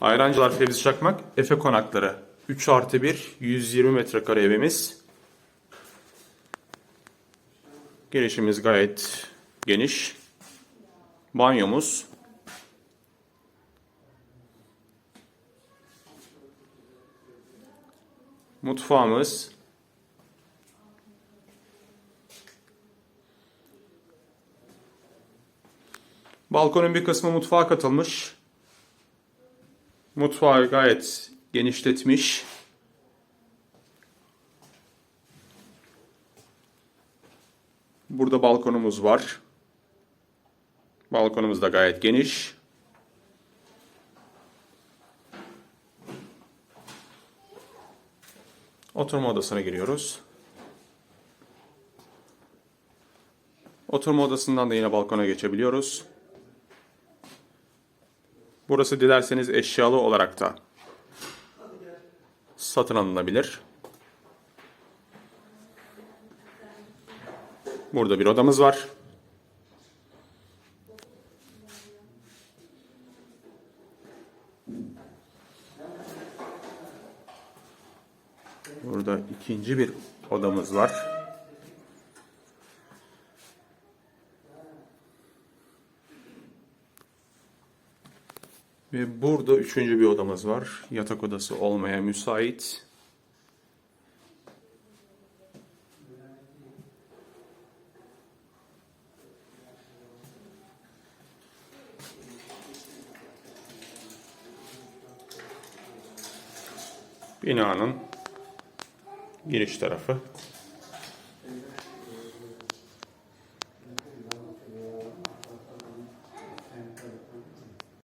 Ayrancılar Fevzi Çakmak, Efe Konakları. 3 artı 1, 120 metrekare evimiz. Girişimiz gayet geniş. Banyomuz. Mutfağımız. Balkonun bir kısmı mutfağa katılmış. Mutfağı gayet genişletmiş. Burada balkonumuz var. Balkonumuz da gayet geniş. Oturma odasına giriyoruz. Oturma odasından da yine balkona geçebiliyoruz. Burası dilerseniz eşyalı olarak da satın alınabilir. Burada bir odamız var. Burada ikinci bir odamız var. Ve burada üçüncü bir odamız var. Yatak odası olmaya müsait. Binanın giriş tarafı.